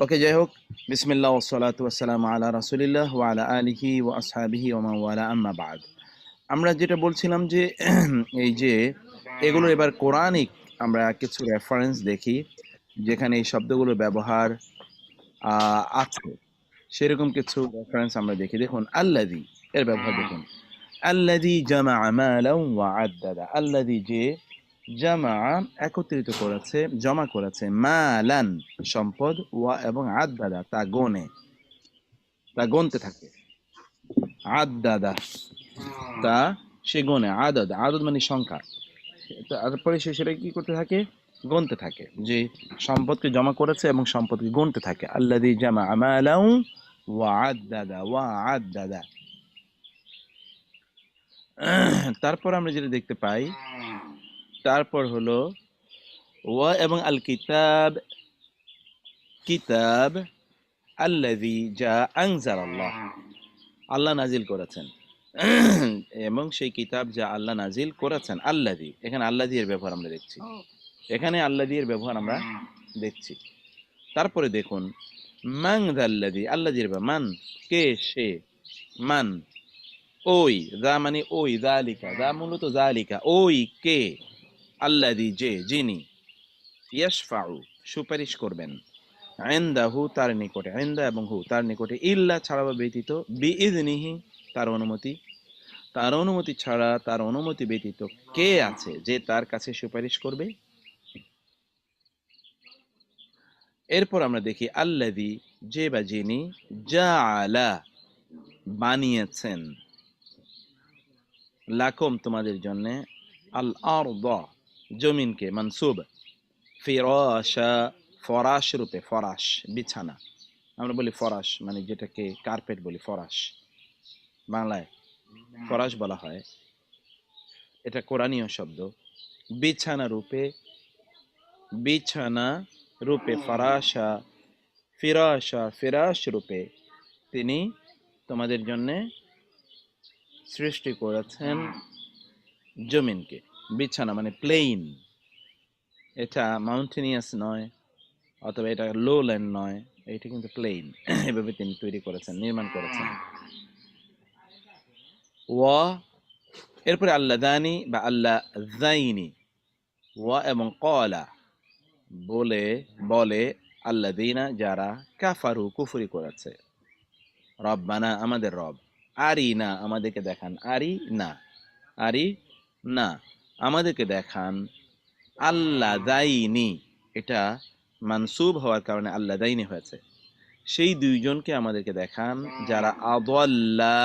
ওকে যাই হোক বিসমিল্লাহ ওসলাত ওয়াসালাম আলা রাসুলিল্লাহ ওয়া আলা আলিহি ওয়া আসহাবিহি ওয়া ওয়ালা আম্মা বাদ আমরা যেটা বলছিলাম যে, এই যে, এগুলো এবার কোরআনিক আমরা কিছু রেফারেন্স দেখি, যেখানে এই শব্দগুলো ব্যবহার আছে। সেরকম কিছু রেফারেন্স আমরা দেখি। দেখুন আল্লাদি এর ব্যবহার দেখুন। আল্লাদি জামা মালাউ ওয়া আল্লাদি যে জামা একত্রিত করেছে, জমা করেছে, মালান, সম্পদ, ওয়া এবং আদ্দাদা তা গনে, তা গনতে থাকে। আদ্দাদা তা সে গনে আদদ আদদ মানে সংখ্যা। তারপরে সে সেটা কি করতে থাকে? গনতে থাকে, যে সম্পদকে জমা করেছে এবং সম্পদকে গনতে থাকে। আল্লাদি জামা আমালাউ ওয়া আদ্দাদা ওয়া আদ্দাদা তারপর আমরা যেটা দেখতে পাই তারপর হলো ওয়া এবং আল কিতাব কিতাব আল্লাযী যা আনজাল আল্লাহ আল্লাহ নাজিল করেছেন। এবং সেই কিতাব যা আল্লাহ নাজিল করেছেন আল্লাযী। এখানে আল্লাযী এর ব্যবহার আমরা দেখছি। এখানে আল্লাযী এর ব্যবহার আমরা দেখছি। তারপরে দেখুন মান আল্লাযী আল্লাযীর ব্যবহার মান কে সে মান ওই দা মানে ওই জালিকা দা মূলত জালিকা ওই কে আল্লাদি যে, যিনি ইয়াশফাউ, সুপারিশ করবেন। আয়েন্দা হু তার নিকটে আইন্দা এবং হু, তার নিকটে, ইল্লা ছাড়া বা ব্যতীত বিইদনিহি তার অনুমতি। তার অনুমতি ছাড়া, তার অনুমতি ব্যতীত কে আছে যে তার কাছে সুপারিশ করবে? এরপর আমরা দেখি আল্লাদি যে বা যিনি যা আলা বানিয়েছেন। লাকম তোমাদের জন্যে আল আরদ জমিনকে, মানসুব। ফিরাশা, ফরাশ রূপে, ফরাশ, বিছানা। আমরা বলি ফরাশ মানে যেটাকে কার্পেট বলি, ফরাশ। বাংলায় ফরাশ বলা হয়। এটা কোরআনীয় শব্দ। বিছানা রূপে বিছানা রূপে ফরাশা, ফিরাশা, ফিরাশ রূপে তিনি তোমাদের জন্যে সৃষ্টি করেছেন জমিনকে। বিছানা মানে প্লেইন এটা মাউন্টেনিয়াস নয়, অথবা এটা লো ল্যান্ড নয়, এটা কিন্তু প্লেইন এভাবে তিনি তৈরি করেছেন, নির্মাণ করেছেন। ওয়া, এরপরে আল্লাহ দানি বা আল্লাহ জাইনি ওয়া এবং কলা বলে বলে আল্লাহ দিনা যারা কাফারু, কুফুরি করেছে। রব বানা আমাদের রব। আরি না আমাদেরকে দেখান। আরি না আরি না আমাদেরকে দেখান আল্লাহ দাইনি। এটা মানসুব হওয়ার কারণে আল্লাহ দাইনি হয়েছে। সেই দুইজনকে আমাদেরকে দেখান যারা আদোয়াল্লা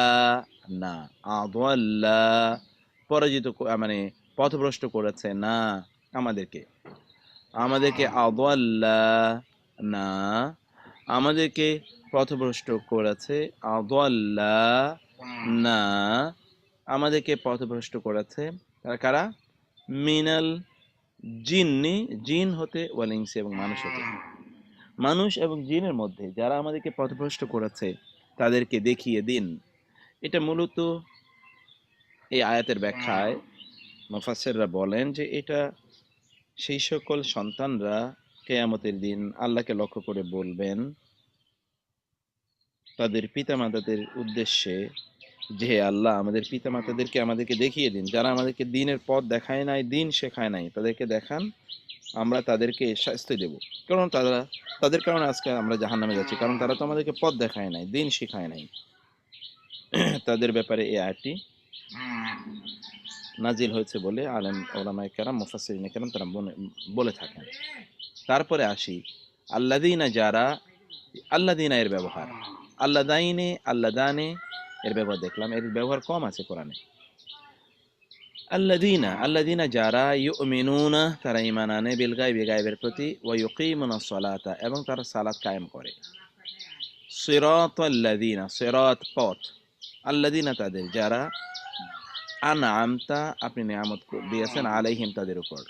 না আদোয়াল্লা পরাজিত মানে পথভ্রষ্ট করেছে না আমাদেরকে। আমাদেরকে আদোয়াল্লা না, আমাদেরকে পথভ্রষ্ট করেছে আদোয়াল্লা না, আমাদেরকে পথভ্রষ্ট করেছে তারা কারা? মিনাল জিন্নি জিন হতে ওয়ালিংসি এবং মানুষ হতে। মানুষ এবং জিনের মধ্যে যারা আমাদেরকে পথভ্রষ্ট করেছে, তাদেরকে দেখিয়ে দিন। এটা মূলত এই আয়াতের ব্যাখ্যায় মুফাসসিররা বলেন যে এটা সেই সকল সন্তানরা কেয়ামতের দিন আল্লাহকে লক্ষ্য করে বলবেন, তাদের পিতামাতাদের উদ্দেশ্যে যে আল্লাহ, আমাদের পিতামাতাদেরকে আমাদেরকে দেখিয়ে দিন। যারা আমাদেরকে দিনের পথ দেখায় নাই, দিন শেখায় নাই, তাদেরকে দেখান, আমরা তাদেরকে শাস্তি দেব। কারণ তারা, তাদের কারণে আজকে আমরা জাহান নামে যাচ্ছি, কারণ তারা তো আমাদেরকে পথ দেখায় নাই, দিন শেখায় নাই। তাদের ব্যাপারে এই আয়াতটি নাজিল হয়েছে বলে আলেম, ওলামায় কেরাম মুফাসিরিন কেরাম তারা বলে থাকেন। তারপরে আসি আল্লাদিনা যারা আল্লাদিনা এর ব্যবহার আল্লাদাইনে আল্লাদানে এর ব্যবহার দেখলাম, এর ব্যবহার কম আছে কোরআনে। আল্লাদিনা আল্লাদিনা যারা ইউমিনুনা, তারা ঈমান আনে বিল গায়বি গায়বের প্রতি, ওয়া ইউকিমুনা সলাতা, এবং তারা সালাত কায়েম করে। সিরাত আল্লাদিনা সিরাত পথ। আল্লাদিনা তাদের, যারা আনআমতা, আপনি নিয়ামত দিয়েছেন আলাইহিম তাদের উপর।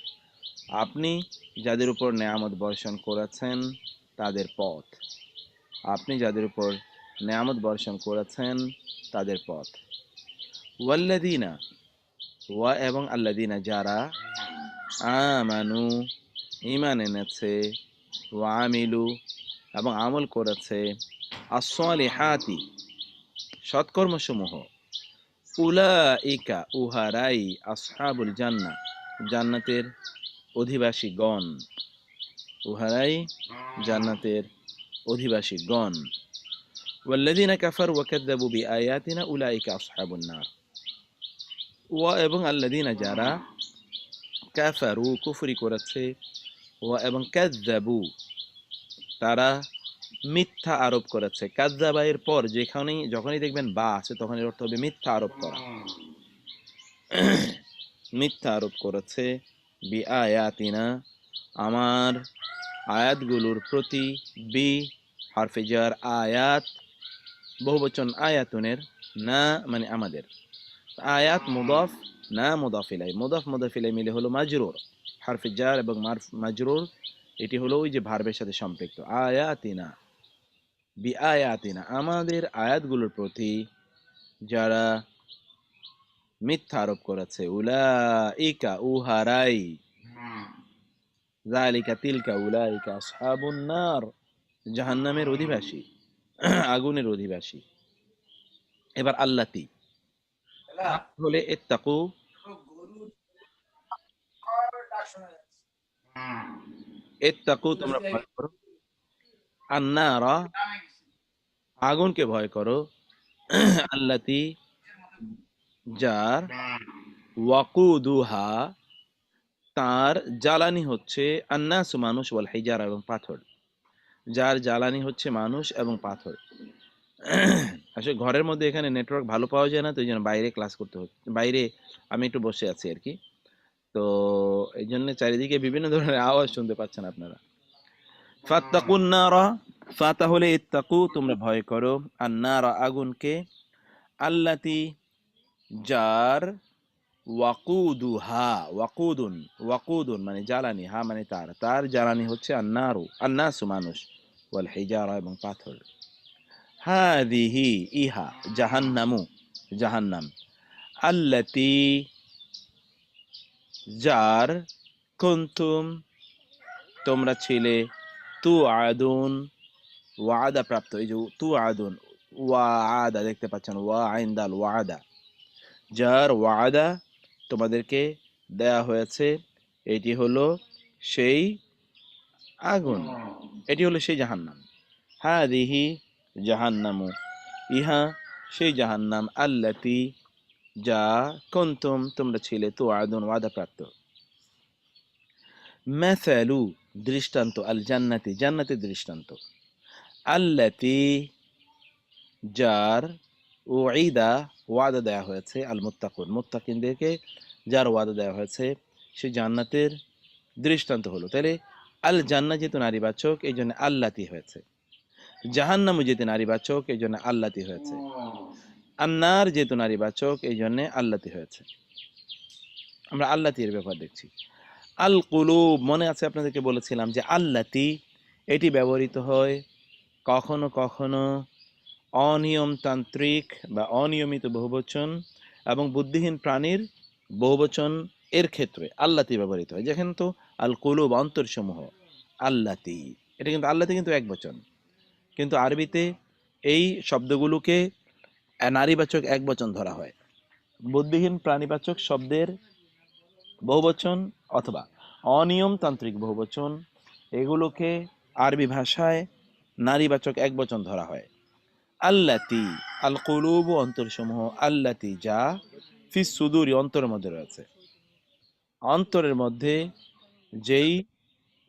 আপনি যাদের উপর নেয়ামত বর্ষণ করেছেন, তাদের পথ। আপনি যাদের উপর নেয়ামত বর্ষণ করেছেন তাদের পথ। ওয়াল্লাদিনা ওয়া এবং আল্লাদিনা যারা আমানু ইমান এনেছে, ওয়া আমিলু এবং আমল করেছে আসলিহাতি সৎকর্মসমূহ। উলা উলাইকা উহারাই আসহাবুল জান্না, জান্নাতের অধিবাসী গণ উহারাই জান্নাতের অধিবাসী ওয়াল্লাদিন কাফার ওয়াকাদ্দাবুবি আয়াতিনা উলাইকা আসহাবুন্নার ওয়া এবং আল্লাদিনা যারা কাফারু কুফরি করেছে ওয়া এবং কাদ্দাবু তারা মিথ্যা আরোপ করেছে। কাদ্দাবাইয়ের পর যেখানেই যখনই দেখবেন বা আছে তখন এর অর্থ হবে মিথ্যা আরোপ করা। মিথ্যা আরোপ করেছে বি আয়াতিনা আমার আয়াতগুলোর প্রতি বি হারফেজার আয়াত বহুবচন আয়াতুনের, না মানে আমাদের। আয়াত মুদাফ, না মুদাফ ইলাই মুদাফ মুদাফ মিলে হলো মাজরুর, হারফে জার এবং মারফ, মাজরুর। এটি হলো ওই যে ভার্বের সাথে সম্পৃক্ত। আয়াতিনা বি আয়াতিনা আমাদের আয়াতগুলোর প্রতি যারা মিথ্যা আরোপ করেছে উলা ইকা উহারাই। জালিকা তিলকা উলা ইকা নার। জাহান্নামের অধিবাসী। আগুনের অধিবাসী। এবার আল্লাতি। হলে এত্তাকু। এত্তাকু তোমরা ভয় করো। আন্নারা। আগুনকে ভয় করো। আল্লাতি। যার ওয়াকুদুহা। তার জ্বালানি হচ্ছে আন্নাস মানুষ ওয়াল হিজার এবং পাথর। যার জ্বালানি হচ্ছে মানুষ এবং পাথর। আসলে ঘরের মধ্যে এখানে নেটওয়ার্ক ভালো পাওয়া যায় না, তো এই জন্য বাইরে ক্লাস করতে হচ্ছে। বাইরে আমি একটু বসে আছি আর কি। তো এই জন্য চারিদিকে বিভিন্ন ধরনের আওয়াজ শুনতে পাচ্ছেন আপনারা। ফাত্তাকুন নারা, ফা তাহলে ইত্তাকু, তোমরা ভয় করো। আর নারা আগুনকে আল্লাতি যার ওয়াকুদুহা, ওয়াকুদুন ওয়াকুদুন মানে জ্বালানি, হা মানে তার। তার জ্বালানি হচ্ছে আন্নারু আন্নাসু মানুষ। ওয়াল হিজারা এবং পাথর। হাদিহি ইহা, জাহান্নামু, জাহান্নাম। আল্লাতি যার কুন্তুম, তোমরা ছিলে তু আদুন ওয়াদা প্রাপ্ত। এই যে তু আদুন ওয়া আদা দেখতে পাচ্ছেন, ওয়া আইন্দাল ওয়াদা। যার ওয়াদা তোমাদেরকে দেয়া হয়েছে, এটি হলো সেই আগুন। এটি হলো সেই জাহান্নাম। হাদিহি জাহান্নামু। ইহা সেই জাহান্নাম আল্লাতি যা কুনতুম, তোমরা ছিলে তো আদুন ওয়াদা প্রাপ্ত মাসালু দৃষ্টান্ত আল জান্নাতি জান্নাতের দৃষ্টান্ত। আল্লাতি যার ওয়াইদা ওয়াদা দেওয়া হয়েছে আল মুত্তাকুন মুত্তাকিনদেরকে যার ওয়াদা দেওয়া হয়েছে, সে জান্নাতের দৃষ্টান্ত হলো। তাহলে আল জান্নাত যেহেতু নারীবাচক এই জন্য আল্লাতি হয়েছে। জাহান্নামু যেহেতু নারীবাচক এই জন্য আল্লাতি হয়েছে। আন্নার যেহেতু নারীবাচক এই জন্য আল্লাতি হয়েছে। আমরা আল্লাতি এর ব্যাপার দেখছি। আল কুলুব মনে আছে আপনাদেরকে বলেছিলাম যে আল্লাতি, এটি ব্যবহৃত হয় কখনো কখনো অনিয়মতান্ত্রিক বা অনিয়মিত বহুবচন এবং বুদ্ধিহীন প্রাণীর বহুবচন এর ক্ষেত্রে আল্লাতি ব্যবহৃত হয়। যেখানে তো আল কুলুব অন্তরসমূহ আল্লাতি এটা কিন্তু আল্লাতি কিন্তু এক বচন। কিন্তু আরবিতে এই শব্দগুলোকে নারীবাচক এক বচন ধরা হয়। বুদ্ধিহীন প্রাণীবাচক শব্দের বহুবচন অথবা অনিয়মতান্ত্রিক বহুবচন এগুলোকে আরবি ভাষায় নারীবাচক এক বচন ধরা হয়। আল্লাতি আল কুলুব অন্তরসমূহ আল্লাতি যা ফিস সুদুরি অন্তরের মধ্যে রয়েছে। অন্তরের মধ্যে যেই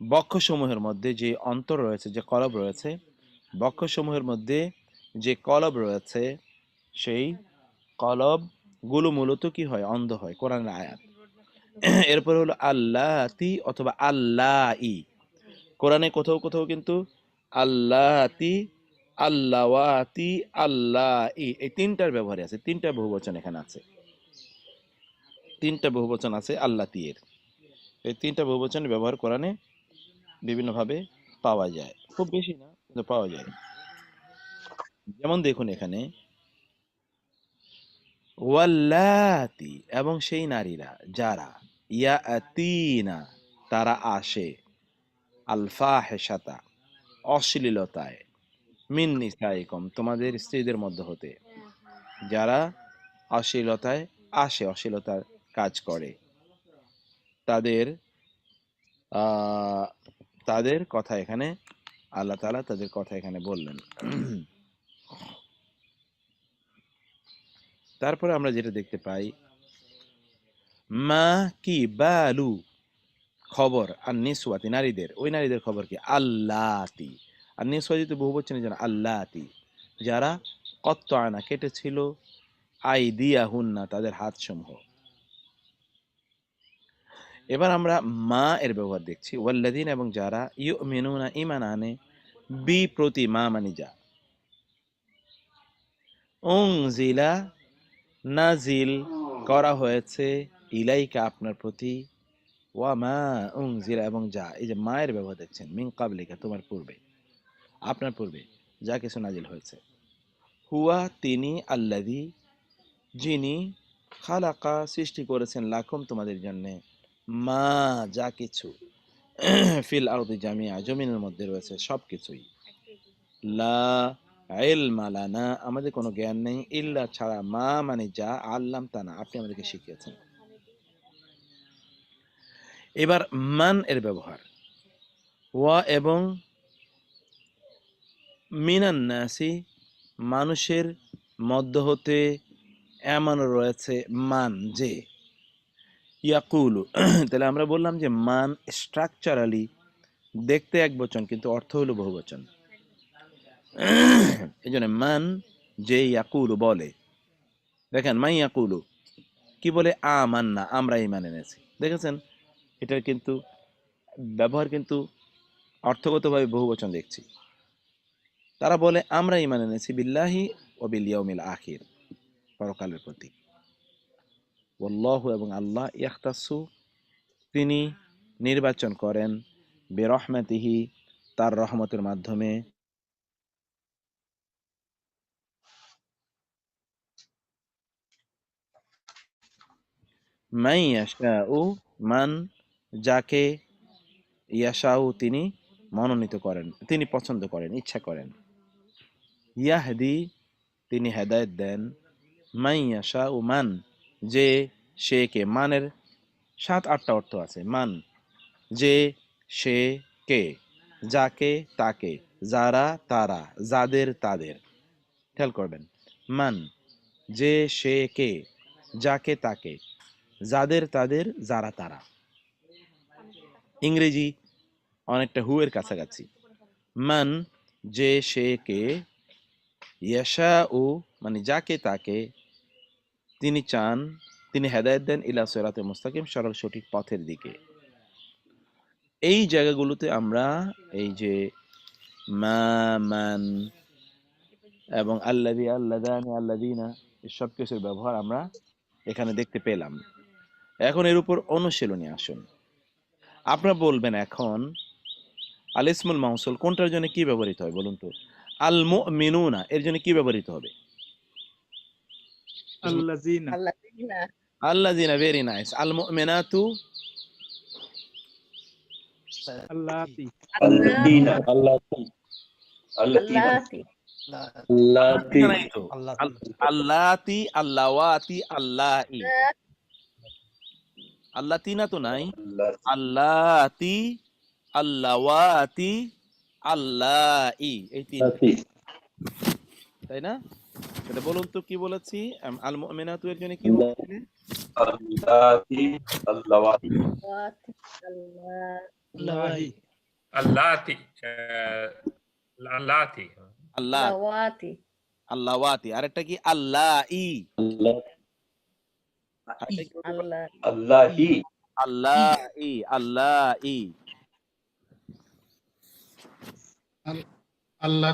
বক্ষসমূহের মধ্যে যে অন্তর রয়েছে, যে কলব রয়েছে, বক্ষসমূহের মধ্যে যে কলব রয়েছে, সেই কলবগুলো মূলত কি হয়? অন্ধ হয়, কোরআনের আয়াত। এরপর হলো আল্লাতি অথবা আল্লাহ ই কোরআনে কোথাও কোথাও কিন্তু আল্লাতি, আল্লাওয়াতি আল্লাহ ই এই তিনটার ব্যবহারে আছে, তিনটা বহুবচন এখানে আছে। তিনটা বহুবচন আছে আল্লাতি এর এই তিনটা বহুবচনের ব্যবহার কোরআনে বিভিন্নভাবে পাওয়া যায়। খুব বেশি না, কিন্তু পাওয়া যায়। যেমন দেখুন এখানে, ওয়াল্লাতি এবং সেই নারীরা, যারা ইয়া আতিনা তারা আসে আলফা হেসাতা অশ্লীলতায়, মিন নিসাইকম, তোমাদের স্ত্রীদের মধ্যে হতে। যারা অশ্লীলতায় আসে, অশ্লীলতার কাজ করে। তাদের তাদের কথা এখানে, আল্লাহ তালা তাদের কথা এখানে বললেন। তারপরে আমরা যেটা দেখতে পাই, মা কি বালু? খবর আর নিসওয়াতি নারীদের। ওই নারীদের খবর কি? আল্লাতি। আর নিসওয়াতি তো বহু বচনে যেন আল্লাতি। যারা কত্ত আনা কেটেছিল আই দিয়া হুন্না তাদের হাত সমূহ এবার আমরা মা এর ব্যবহার দেখছি। ওয়াল্লাদিন এবং যারা ইউ মেনুনা ইমান আনে বি প্রতি মা মানি যা। উং জিলা নাজিল করা হয়েছে ইলাইকা আপনার প্রতি। ওয়া মা উং জিলা এবং যা। এই যে মায়ের ব্যবহার দেখছেন মিং কাবলিকা তোমার পূর্বে। আপনার পূর্বে যা কিছু নাজিল হয়েছে। হুয়া তিনি আল্লাদি যিনি খালাকা, সৃষ্টি করেছেন লাখম তোমাদের জন্যে। মা যা কিছু ফিল আরদি জামিয়া, জমিনের মধ্যে রয়েছে সব কিছুই লা ইলমা লানা, আমাদের কোনো জ্ঞান নেই, ইল্লা ছাড়া মা মানে যা আল্লাম তা না, আপনি আমাদেরকে শিখিয়েছেন। এবার মান এর ব্যবহার। ওয়া এবং মিনান নাসি, মানুষের মধ্য হতে এমন রয়েছে মান যে ইয়াকুলু। তাহলে আমরা বললাম যে মান স্ট্রাকচারালি দেখতে এক বচন, কিন্তু অর্থ হলো বহু বচন। এই জন্য মান যে ইয়াকুলু বলে, দেখেন মাই ইয়াকুলু, কি বলে? আমান না আমরা ইমান এনেছি। দেখেছেন? এটার কিন্তু, ব্যবহার কিন্তু অর্থগতভাবে বহু বচন দেখছি। তারা বলে, আমরা ইমান এনেছি বিল্লাহি ও বিল ইয়াউমিল আখির, পরকালের প্রতি। ওল্লাহ এবং আল্লাহ ইয়াখতাসু, তিনি নির্বাচন করেন বেরহমাতিহি তার রহমতের মাধ্যমে। মাই ইয়াশাউ, মান যাকে ইয়াশাউ তিনি মনোনীত করেন, তিনি পছন্দ করেন, ইচ্ছা করেন। ইয়াহদি, তিনি হেদায়ত দেন। মাই ইয়াশাউ, মান যে, সে কে? মানের সাত আটটা অর্থ আছে। মান, যে, সে কে? যাকে, তাকে। যারা, তারা। যাদের, তাদের। খেয়াল করবেন। মান, যে, সে কে? যাকে, তাকে। যাদের, তাদের, যারা, তারা। ইংরেজি অনেকটা হুয়ের কাছাকাছি। মান, যে, সে কে? ইয়াশা ও মানে যাকে, তাকে তিনি চান, তিনি হেদায়ত দেন ইলা সেরাতে মুস্তাকিম সরল সঠিক পথের দিকে। এই জায়গাগুলোতে আমরা এই যে মান এবং আল্লাদি আল্লাদানি আল্লাদিনা সব কিছুর ব্যবহার আমরা এখানে দেখতে পেলাম। এখন এর উপর অনুশীলনী আসুন। আপনারা বলবেন এখন আল ইসমুল মাউসুল কোনটার জন্য কি ব্যবহৃত হয় বলুন তো? আল মুমিনুনা এর জন্য কি ব্যবহৃত হবে? আল্লাযিনা আল্লাযিনা আল্লাযিনা ভেরি নাইস আল মুমিনাতু আল্লাতি আল্লাযিনা আল্লাতি আল্লাতি আল্লাতি আল্লাতি আল্লাওয়াতি আল্লাহি আল্লাতি না তো নাই আল্লাতি আল্লাওয়াতি আল্লাহি এই তিন তাই না সেটা বলুন তো কি বলেছি? আল মুমিনাত এর জন্য কি আল্লাহি আরেকটা কি? আল্লাহি। আল্লাহি। আল্লাহি। আল্লাহ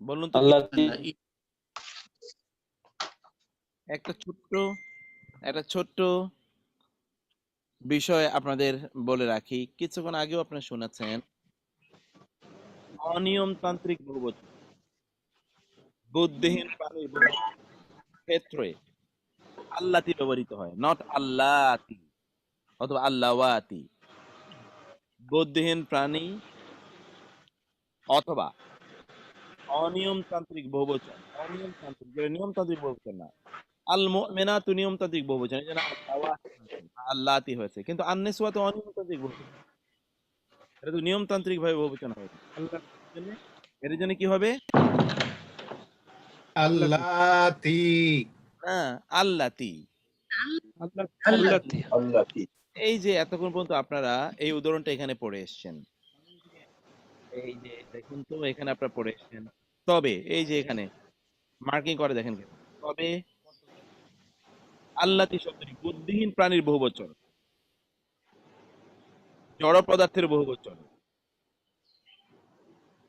বলুন তো আল্লাহ একটা ছোট্ট একটা ছোট্ট বিষয় আপনাদের বলে রাখি। কিছুক্ষণ আগেও আপনারা শুনেছেন অনিয়মতান্ত্রিক বহুবচন বুদ্ধিহীন প্রাণীর ক্ষেত্রে আল্লাতি ব্যবহৃত হয় নট আল্লাতি অথবা আল্লাওয়াতি। বুদ্ধিহীন প্রাণী অথবা অনিয়মতান্ত্রিক বহুবচন। অনিয়মতান্ত্রিক যেটা নিয়মতান্ত্রিক বহুবচন না। আল মুমিনাতু নিয়মতান্ত্রিক বহুবচন এই জন্য আল্লাওয়াতি হয়েছে, কিন্তু আন্নেসওয়া তো অনিয়মতান্ত্রিক বহুবচন। এটা তো নিয়মতান্ত্রিক ভাবে বহুবচন হয়েছে আল্লাহ এর জন্য কি হবে? আল্লাতি। হ্যাঁ আল্লাতি। আল্লাহ এই যে এতক্ষণ পর্যন্ত আপনারা এই উদাহরণটা এখানে পড়ে এসেছেন এই যে দেখুন তো এখানে আপনারা পড়ে এসেছেন। তবে এই যে এখানে মার্কিং করে দেখেন তবে আল্লাতি শব্দটি বুদ্ধিহীন প্রাণীর বহুবচন জড় পদার্থের বহুবচন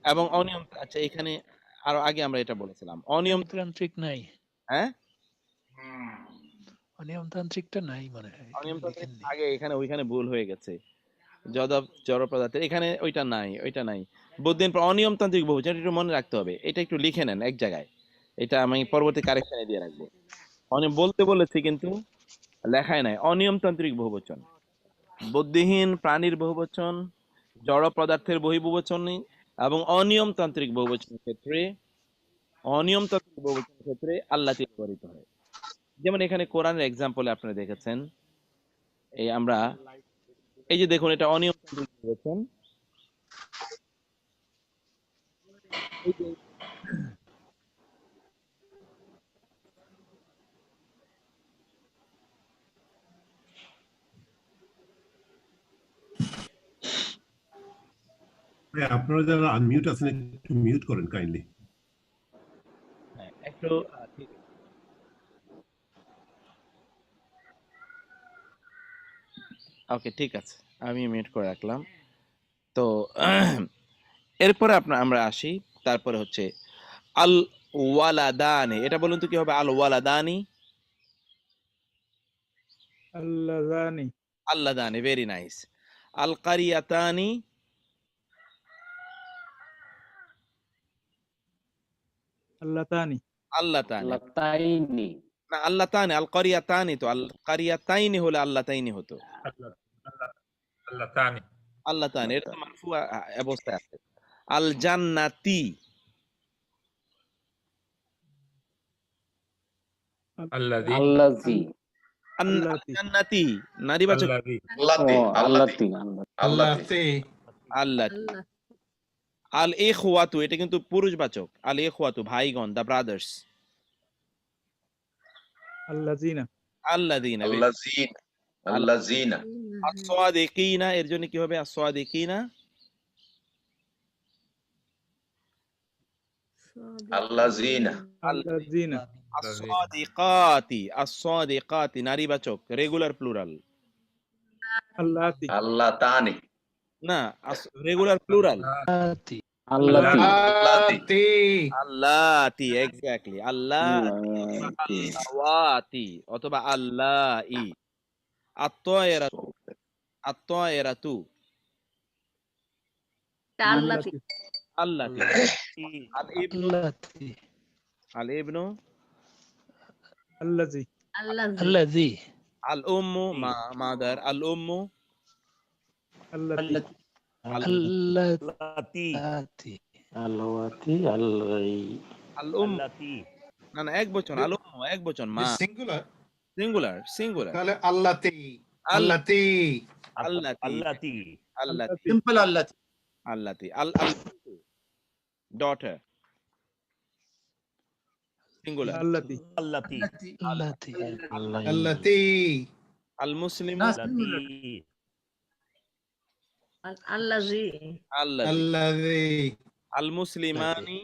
এবং অনিয়ম আচ্ছা এখানে আরও আগে আমরা এটা বলেছিলাম। অনিয়ম নিয়মতান্ত্রিক নাই। হ্যাঁ? অনিয়মতান্ত্রিকটা নাই মনে হয়। অনিয়মতান্ত্রিক আগে এখানে ওইখানে ভুল হয়ে গেছে। জড় পদার্থের এখানে ওইটা নাই ওইটা নাই। অনিয়মতান্ত্রিক বহুবচন একটু মনে রাখতে হবে, এটা একটু লিখে নেন এক জায়গায়। এটা আমি পরবর্তী কারেকশনে দিয়ে রাখব। অনিয়ম, বলতে বলেছি কিন্তু লেখায় নাই, অনিয়মতান্ত্রিক বহুবচন বুদ্ধিহীন প্রাণীর বহুবচন জড় পদার্থের বহির্বচন এবং অনিয়মতান্ত্রিক বহুবচনের ক্ষেত্রে, অনিয়মতান্ত্রিক বহুবচনের ক্ষেত্রে আল্লাহ ব্যবহৃত হয়। যেমন এখানে কোরআনের এক্সাম্পলে আপনারা দেখেছেন, এই আমরা এই যে দেখুন এটা অনিয়মতান্ত্রিক বহুবচন ভাই, আপনারা যারা আনমিউট আছেন একটু মিউট করেন কাইন্ডলি হ্যাঁ, একটু আহ, ঠিক আছে। ওকে ঠিক আছে। আমি মিউট করে রাখলাম। তো এরপরে আপনার আমরা আসি। তারপরে হচ্ছে আল ওয়ালাদানি এটা বলুন তো কি হবে? আল ওয়ালাদানি আল্লাহানি আল্লাদানি ভেরি নাইস আল কারিয়াতানি আল্লাতানি। আল্লাতানি। তাইনি না আল্লাহ তানি আল কারিয়াতানি তো আল কারিয়াতাইনি হলে আল্লাহ তাইনি হতো। আল্লাহ তানি আল্লাহ তানি এটা মারফু অবস্থায় আছে। আল জান্নাতি নারীবাচক। আল ইখওয়াতু এটা কিন্তু পুরুষবাচক। আল ইখওয়াতু ভাইগণ দা ব্রাদার্স। আল্লাজিনা আল্লাযিনা الذين الذين আসসাদিকিনা এর জন্য কি হবে আসসাদিকিনা الذين আল্লাজিনা আসসাদিকাতি আসসাদিকাতি নারীবাচক রেগুলার প্লুরাল আল্লাতি اللتان না রেগুলার প্লুরাল আতি আল্লাতি আল্লাতি আল্লাতি এক্স্যাক্টলি আল্লাহ আওয়াতি অথবা আল্লাহি আত্তায়রাতু আত্তায়রাতু আল্লাতি আল্লাতি আল ইবনু আল্লাতি আল ইবনু আল্লাজি আল্লাহ আল্লাযী আল উম্মু মা মাদার আল উম্মু আল্লাতি আল্লাতি আল্লাতি আল্লাই আল উম্মু না না এক বচন আল উম্মু এক বচন মা। সিঙ্গুলার সিঙ্গুলার সিঙ্গুলার তাহলে আল্লাতি আল আল্লাতি আল্লাতি আল্লাতি সিম্পল আল্লাতি আল্লাতি আল আল ডটার সিঙ্গুলার আল্লাতি আল্লাতি আল্লাতি আল মুসলিম আল্লাজি আল্লাহ আল্লাজি আল মুসলিমানি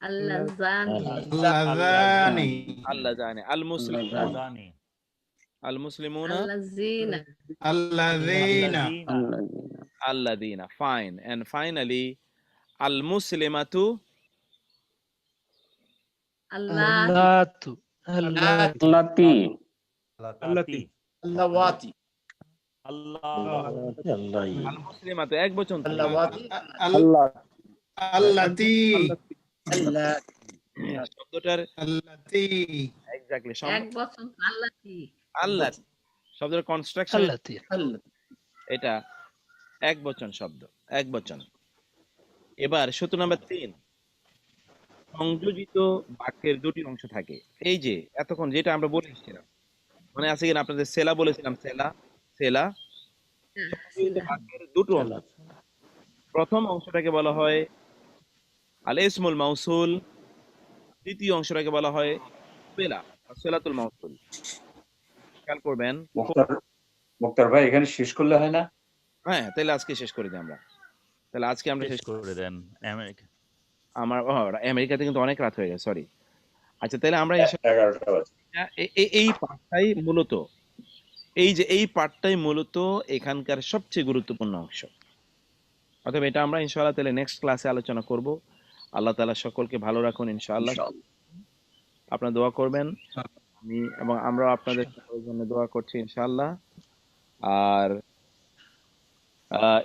আল্লাজানি আল্লাজানি আল্লাহ জানে আল মুসলিম আল মুসলিমুনা আল্লাযিনা الذين আল্লাযীনা আল্লাদিনা ফাইন এন্ড ফাইনালি আল মুসলিমাতু আল্লাহ আল্লাতু আল্লাহ আল্লাতি التي اللواتي আল্লাহি আল মুসলিমাতু হ্যাঁ, এটা এক বচন শব্দ এক বচন। এবার সূত্র নাম্বার তিন। সংযোজিত বাক্যের দুটি অংশ থাকে। এই যে এতক্ষণ যেটা আমরা বলেছিলাম মনে আছে কিনা? আপনাদের সেলা বলেছিলাম সেলা। সেলা। দুটো অংশ। প্রথম অংশটাকে বলা হয় আল ইসমুল মাউসুল দ্বিতীয় অংশটাকে বলা হয় সেলা সেলাতুল মাউসুল। খেয়াল করবেন। মুক্তার ভাই এখানে শেষ করলে হয় না? হ্যাঁ তাহলে আজকে শেষ করে দিই আমরা। তাহলে আজকে আমরা শেষ করে দেন আমেরিকা। আমার ও, আমেরিকাতে কিন্তু অনেক রাত হয়ে গেছে সরি আচ্ছা তাহলে আমরা এই পাঠটাই মূলত। এই যে এই পাঠটাই মূলত এখানকার সবচেয়ে গুরুত্বপূর্ণ অংশ। অতএব এটা আমরা ইনশাআল্লাহ তাহলে নেক্সট ক্লাসে আলোচনা করব। আল্লাহ তাআলা সকলকে ভালো রাখুন ইনশাআল্লাহ। আপনারা দোয়া করবেন। আমি এবং আমরা আপনাদের জন্য দোয়া করছি ইনশাআল্লাহ। আর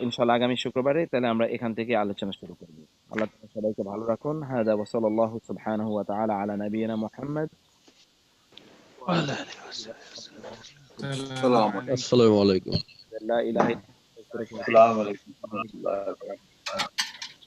ইনশাআল্লাহ আগামী শুক্রবারে তাহলে আমরা এখান থেকে আলোচনা শুরু করব। আল্লাহ তাআলা সবাইকে ভালো রাখুন। হাদা ওয়া সাল্লাল্লাহু সুবহানাহু ওয়া তাআলা আলা নাবিয়িনা মুহাম্মদ। ওয়ালা আলিহি ওয়াসাল্লাম السلام عليكم. السلام عليكم. لا إله إلا الله. السلام عليكم ورحمة الله وبركاته.